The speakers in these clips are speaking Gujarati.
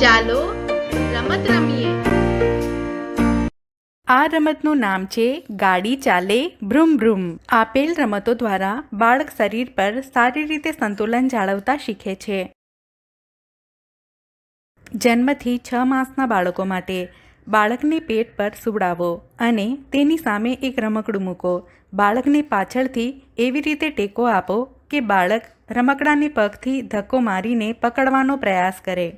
ચાલો રમત રમીએ. આ રમતનું નામ છે ગાડી ચાલે ભ્રુમ ભ્રુમ. આપેલ રમતો દ્વારા બાળક શરીર પર સારી રીતે સંતુલન જાળવતા શીખે છે. જન્મથી છ માસના બાળકો માટે બાળકને પેટ પર સુવડાવો અને તેની સામે એક રમકડું મૂકો. બાળકને પાછળથી એવી રીતે ટેકો આપો કે બાળક રમકડાને પગથી ધક્કો મારીને પકડવાનો પ્રયાસ કરે.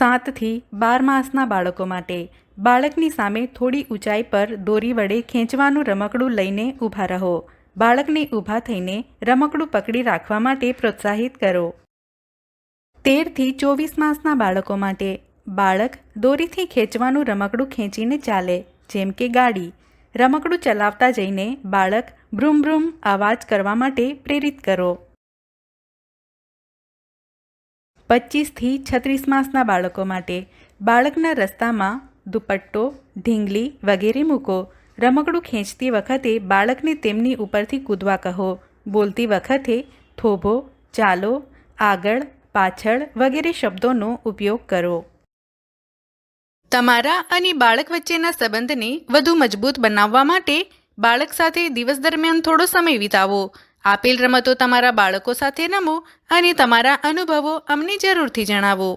સાતથી બાર માસના બાળકો માટે બાળકની સામે થોડી ઊંચાઈ પર દોરી વડે ખેંચવાનું રમકડું લઈને ઊભા રહો. બાળકને ઊભા થઈને રમકડું પકડી રાખવા માટે પ્રોત્સાહિત કરો. તેરથી ચોવીસ માસના બાળકો માટે બાળક દોરીથી ખેંચવાનું રમકડું ખેંચીને ચાલે, જેમ કે ગાડી. રમકડું ચલાવતા જઈને બાળક ભ્રૂમ ભ્રૂમ અવાજ કરવા માટે પ્રેરિત કરો. પચીસથી છત્રીસ માસના બાળકો માટે બાળકના રસ્તામાં દુપટ્ટો, ઢીંગલી વગેરે મૂકો. રમકડું ખેંચતી વખતે બાળકને તેમની ઉપરથી કૂદવા કહો. બોલતી વખતે થોભો, ચાલો, આગળ, પાછળ વગેરે શબ્દોનો ઉપયોગ કરો. તમારા અને બાળક વચ્ચેના સંબંધને વધુ મજબૂત બનાવવા માટે બાળક સાથે દિવસ દરમિયાન થોડો સમય વિતાવો. આપેલ રમતો તમારા બાળકો સાથે રમો અને તમારા અનુભવો અમને જરૂરથી જણાવો.